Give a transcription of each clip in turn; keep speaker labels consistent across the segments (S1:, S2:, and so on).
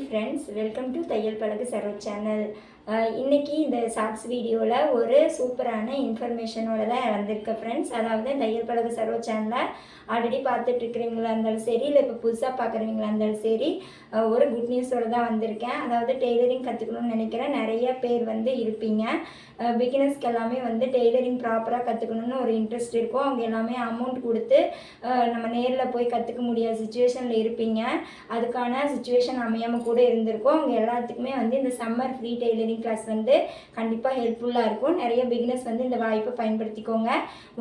S1: Friends welcome to தையல் பழகு Saro channel இன்றைக்கி இந்த ஷார்ட்ஸ் வீடியோவில் ஒரு சூப்பரான இன்ஃபர்மேஷனோட தான் வந்திருக்கேன் ஃப்ரெண்ட்ஸ் அதாவது தையல் பழகு சர்வ சேனலை ஆல்ரெடி பார்த்துட்ருக்குறீங்களா இருந்தாலும் சரி இல்லை இப்போ புதுசாக பார்க்குறவங்களா இருந்தாலும் சரி ஒரு குட் நியூஸோட தான் வந்திருக்கேன். அதாவது டெய்லரிங் கற்றுக்கணும்னு நினைக்கிறேன் நிறைய பேர் வந்து இருப்பீங்க. பிகினர்ஸ்க்கு எல்லாமே வந்து டெய்லரிங் ப்ராப்பராக கற்றுக்கணும்னு ஒரு இன்ட்ரெஸ்ட் இருக்கும். அவங்க எல்லாமே அமௌண்ட் கொடுத்து நம்ம நேரில் போய் கற்றுக்க முடியாத சுச்சுவேஷனில் இருப்பீங்க. அதுக்கான சுச்சுவேஷன் அமையாமல் கூட இருந்திருக்கும். அவங்க எல்லாத்துக்குமே வந்து இந்த சம்மர் ஃப்ரீ டெய்லரிங் கிளாஸ் வந்து கண்டிப்பாக ஹெல்ப்ஃபுல்லாக இருக்கும். நிறைய பிகினர்ஸ் வந்து இந்த வாய்ப்பை பயன்படுத்திக்கோங்க.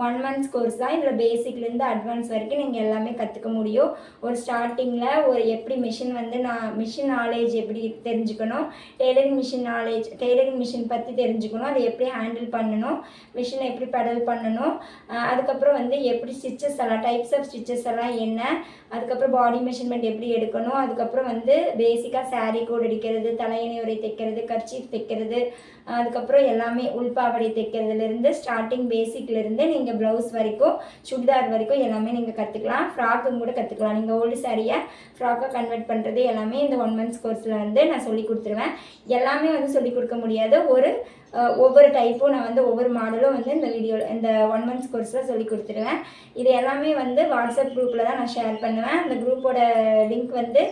S1: ஒன் மந்த்ஸ் கோர்ஸ் தான் இதில் பேசிக்லேருந்து அட்வான்ஸ் வரைக்கும் நீங்கள் எல்லாமே கற்றுக்க முடியும். ஒரு ஸ்டார்டிங்கில் ஒரு எப்படி மிஷின் வந்து நான் மிஷின் நாலேஜ் எப்படி தெரிஞ்சுக்கணும்? Tailoring machine knowledge tailoring machine பற்றி தெரிஞ்சுக்கணும். அதை எப்படி ஹேண்டில் பண்ணணும்? மிஷினை எப்படி பெடல் பண்ணணும்? அதுக்கப்புறம் வந்து எப்படி ஸ்டிச்சஸ் எல்லாம் டைப்ஸ் ஆஃப் ஸ்டிச்சஸ் எல்லாம் என்ன? அதுக்கப்புறம் பாடி மெஷர்மெண்ட் எப்படி எடுக்கணும்? அதுக்கப்புறம் வந்து பேசிக்காக சாரீ கோடு அடிக்கிறது தலையணை உரை தைக்கிறது கர்ச்சீஃப் தைக்கிறது. அதுக்கப்புறம் எல்லாமே உள்பாவடை தைக்கிறதுலேருந்து ஸ்டார்டிங் பேசிக்லேருந்து நீங்கள் ப்ளவுஸ் வரைக்கும் சுடிதார் வரைக்கும் எல்லாமே நீங்கள் கற்றுக்கலாம் ஃப்ராக்கும் கூட கற்றுக்கலாம் நீங்கள் ஓல்டு சாரியை ஃப்ராக்காக கன்வெர்ட் பண்ணுறது எல்லாமே இந்த ஒன் மந்த்ஸ் கோர்ஸில் வந்து நான் சொல்லி கொடுத்துருவேன். எல்லாமே வந்து சொல்லி கொடுக்க முடியாது. ஒரு ஒவ்வொரு டைப்பும் நான் வந்து ஒவ்வொரு மாடலும் வந்து இந்த வீடியோ இந்த ஒன் மந்த்ஸ் கோர்ஸில் சொல்லி கொடுத்துருவேன். இது எல்லாமே வந்து வாட்ஸ்அப் குரூப்பில் தான் நான் ஷேர் பண்ணுவேன். அந்த குரூப்போட லிங்க் வந்து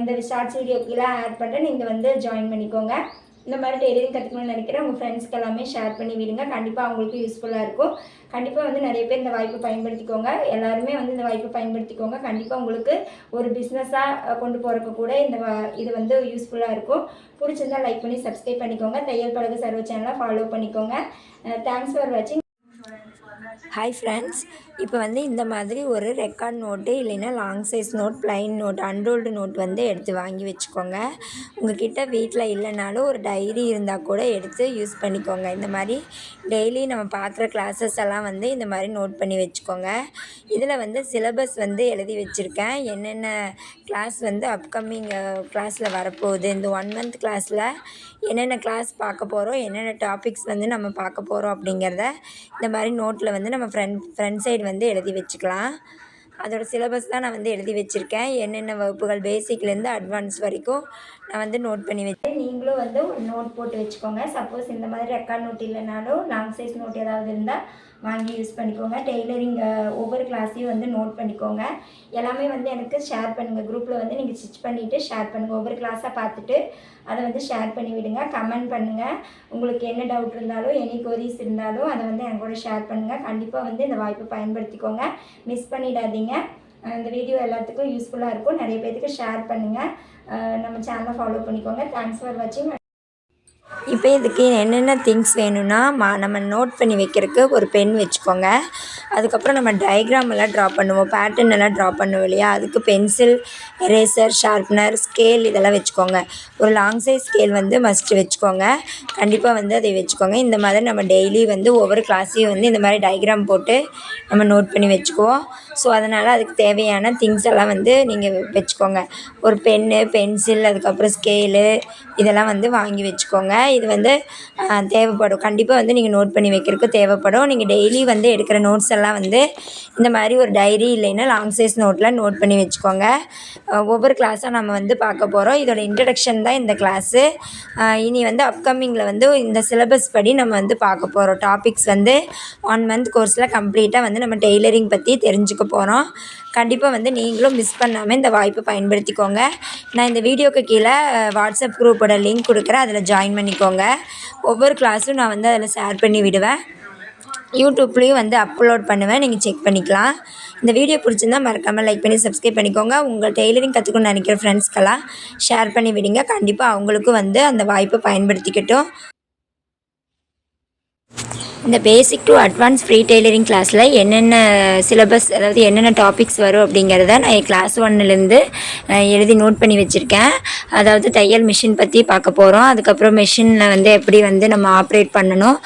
S1: இந்த ஷார்ட்ஸ் வீடியோ கீழே ஆட் பண்ணுறேன் நீங்கள் வந்து ஜாயின் பண்ணிக்கோங்க. இந்த மாதிரி டெய்லரிங் கற்றுக்கணும்னு நினைக்கிறேன். உங்கள் ஃப்ரெண்ட்ஸ்க்கு எல்லாமே ஷேர் பண்ணி விடுங்க. கண்டிப்பாக அவங்களுக்கு யூஸ்ஃபுல்லாக இருக்கும். கண்டிப்பாக வந்து நிறைய பேர் இந்த வாய்ப்பை பயன்படுத்திக்கோங்க. எல்லாருமே வந்து இந்த வாய்ப்பை பயன்படுத்திக்கோங்க. கண்டிப்பாக உங்களுக்கு ஒரு பிஸ்னஸாக கொண்டு போகிறக்கு கூட இந்த இது வந்து யூஸ்ஃபுல்லாக இருக்கும். பிடிச்சிருந்தா லைக் பண்ணி சப்ஸ்கிரைப் பண்ணிக்கோங்க. தையல் பழகு சர்வ சேனலை ஃபாலோ பண்ணிக்கோங்க. தேங்க்ஸ் ஃபார் வாட்சிங் ஹாய் ஃப்ரெண்ட்ஸ் இப்போ வந்து இந்த மாதிரி ஒரு ரெக்கார்ட் நோட்டு இல்லைன்னா long size note plain note unruled note வந்து எடுத்து வாங்கி வச்சுக்கோங்க. உங்ககிட்ட வீட்டில் இல்லைனாலும் ஒரு டைரி இருந்தால் கூட எடுத்து யூஸ் பண்ணிக்கோங்க. இந்த மாதிரி டெய்லி நம்ம பார்க்குற கிளாஸஸ் எல்லாம் வந்து இந்த மாதிரி நோட் பண்ணி வச்சுக்கோங்க. இதில் வந்து சிலபஸ் வந்து எழுதி வச்சுருக்கேன். என்னென்ன கிளாஸ் வந்து அப்கமிங் கிளாஸில் வரப்போகுது இந்த ஒன் மந்த் கிளாஸில் என்னென்ன கிளாஸ் பார்க்க போகிறோம் என்னென்ன டாபிக்ஸ் வந்து நம்ம பார்க்க போகிறோம் அப்படிங்கிறத இந்த மாதிரி நோட்டில் வந்து வந்து நம்ம ஃப்ரண்ட் ஃப்ரண்ட் சைடு வந்து எழுதி வச்சுக்கலாம். அதோடய சிலபஸ் தான் நான் வந்து எழுதி வச்சுருக்கேன். என்னென்ன வகுப்புகள் பேசிக்லேருந்து அட்வான்ஸ் வரைக்கும் நான் வந்து நோட் பண்ணி வச்சேன் நீங்களும் வந்து ஒரு நோட் போட்டு வச்சுக்கோங்க. சப்போஸ் இந்த மாதிரி ரெக்கார்ட் நோட் இல்லைனாலும் லாங் சைஸ் நோட் ஏதாவது இருந்தால் வாங்கி யூஸ் பண்ணிக்கோங்க. டெய்லரிங் ஒவ்வொரு கிளாஸையும் வந்து நோட் பண்ணிக்கோங்க. எல்லாமே வந்து எனக்கு ஷேர் பண்ணுங்கள் குரூப்பில் வந்து நீங்கள் ஸ்டிச் பண்ணிவிட்டு ஷேர் பண்ணுங்கள் ஒவ்வொரு கிளாஸாக பார்த்துட்டு அதை வந்து ஷேர் பண்ணி விடுங்க. கமெண்ட் பண்ணுங்கள் உங்களுக்கு என்ன டவுட் இருந்தாலும் எனி கொரிஸ் இருந்தாலும் அதை வந்து என் கூட ஷேர் பண்ணுங்கள் கண்டிப்பாக வந்து இந்த வாய்ப்பை பயன்படுத்திக்கோங்க. மிஸ் பண்ணிடாதீங்க. இந்த வீடியோ எல்லாத்துக்கும் யூஸ்ஃபுல்லாக இருக்கும். நிறைய பேர்த்துக்கு ஷேர் பண்ணுங்கள் நம்ம சேனலை ஃபாலோ பண்ணிக்கோங்க. தேங்க்ஸ் ஃபார் வாட்சிங் இப்போ இதுக்கு என்னென்ன திங்ஸ் வேணும்னா மா நம்ம நோட் பண்ணி வைக்கிறதுக்கு ஒரு பென் வச்சுக்கோங்க. அதுக்கப்புறம் நம்ம டயக்ராம் எல்லாம் ட்ரா பண்ணுவோம். பேட்டர்ன் எல்லாம் ட்ரா பண்ணுவோம் இல்லையா? அதுக்கு பென்சில் எரேசர் ஷார்ப்னர் ஸ்கேல் இதெல்லாம் வச்சுக்கோங்க. ஒரு லாங் சைஸ் ஸ்கேல் வந்து மஸ்ட்டு வச்சுக்கோங்க. கண்டிப்பாக வந்து அதை வச்சுக்கோங்க. இந்த மாதிரி நம்ம டெய்லி வந்து ஒவ்வொரு கிளாஸையும் வந்து இந்த மாதிரி டயக்ராம் போட்டு நம்ம நோட் பண்ணி வச்சுக்குவோம். ஸோ அதனால் அதுக்கு தேவையான திங்ஸ் எல்லாம் வந்து நீங்கள் வச்சுக்கோங்க. ஒரு பென்னு பென்சில் அதுக்கப்புறம் ஸ்கேலு இதெல்லாம் வந்து வாங்கி வச்சுக்கோங்க. இது வந்து தேவைப்படும். கண்டிப்பாக வந்து நீங்கள் நோட் பண்ணி வைக்கிறதுக்கு தேவைப்படும். நீங்கள் டெய்லி வந்து எடுக்கிற நோட்ஸ் எல்லாம் வந்து இந்த மாதிரி ஒரு டைரி இல்லைன்னா லாங் சைஸ் நோட்டில் நோட் பண்ணி வச்சுக்கோங்க. ஒவ்வொரு கிளாஸாக நம்ம வந்து பார்க்க போகிறோம் இதோட இன்ட்ரடக்ஷன் தான் இந்த கிளாஸு இனி வந்து அப்கமிங்கில் வந்து இந்த சிலபஸ் படி நம்ம வந்து பார்க்க போகிறோம் டாபிக்ஸ் வந்து ஒன் மந்த் கோர்ஸில் கம்ப்ளீட்டாக வந்து நம்ம டெய்லரிங் பற்றி தெரிஞ்சுக்க போகிறோம் கண்டிப்பாக வந்து நீங்களும் மிஸ் பண்ணாமல் இந்த வாய்ப்பை பயன்படுத்திக்கோங்க. நான் இந்த வீடியோக்கு கீழே வாட்ஸ்அப் குரூப்போட லிங்க் கொடுக்குறேன். அதில் ஜாயின் பண்ணிக்கோங்க. ஒவ்வொரு கிளாஸும் நான் வந்து அதில் ஷேர் பண்ணி விடுவேன். யூடியூப்லேயும் வந்து அப்லோட் பண்ணுவேன். நீங்கள் செக் பண்ணிக்கலாம். இந்த வீடியோ பிடிச்சிருந்தா மறக்காமல் லைக் பண்ணி சப்ஸ்கிரைப் பண்ணிக்கோங்க. உங்கள் டெய்லரிங் கற்றுக்கணும்னு நினைக்கிற ஃப்ரெண்ட்ஸ்க்கெல்லாம் ஷேர் பண்ணி விடுங்க. கண்டிப்பாக அவங்களுக்கும் வந்து அந்த வாய்ப்பை பயன்படுத்திக்கட்டும். இந்த basic to advance free tailoring கிளாஸில் என்னென்ன சிலபஸ் அதாவது என்னென்ன டாபிக்ஸ் வரும் அப்படிங்கிறத நான் என் கிளாஸ் ஒன்னுலேருந்து எழுதி நோட் பண்ணி வச்சுருக்கேன். அதாவது தையல் மிஷின் பற்றி பார்க்க போகிறோம் அதுக்கப்புறம் மிஷினில் வந்து எப்படி வந்து நம்ம ஆப்ரேட் பண்ணணும்.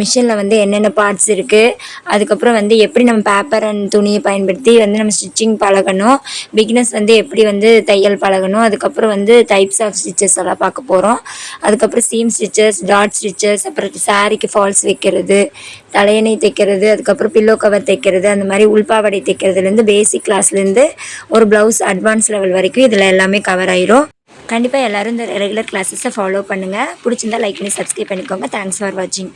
S1: மிஷினில் வந்து என்னென்ன பார்ட்ஸ் இருக்குது அதுக்கப்புறம் வந்து எப்படி நம்ம பேப்பர் அண்ட் துணியை பயன்படுத்தி வந்து நம்ம ஸ்டிச்சிங் பழகணும். பிகினஸ் வந்து எப்படி வந்து தையல் பழகணும். அதுக்கப்புறம் வந்து டைப்ஸ் ஆஃப் ஸ்டிச்சஸ் எல்லாம் பார்க்க போகிறோம் அதுக்கப்புறம் சீம் ஸ்டிச்சஸ் டாட் ஸ்டிச்சஸ் அப்புறம் சாரிக்கு ஃபால்ஸ் வைக்கிறது தலையணை தைக்கிறது அதுக்கப்புறம் பில்லோ கவர் தைக்கிறது அந்த மாதிரி உள்பாவடை தைக்கிறதுலேருந்து பேசிக் கிளாஸ்லேருந்து ஒரு ப்ளவுஸ் அட்வான்ஸ் லெவல் வரைக்கும் இதில் எல்லாமே கவர் ஆயிரும். கண்டிப்பாக எல்லோரும் இந்த ரெகுலர் கிளாஸஸை ஃபாலோ பண்ணுங்கள் பிடிச்சிருந்தா லைக் பண்ணி சப்ஸ்கிரைப் பண்ணிக்கோங்க. தேங்க்ஸ் ஃபார் வாட்சிங்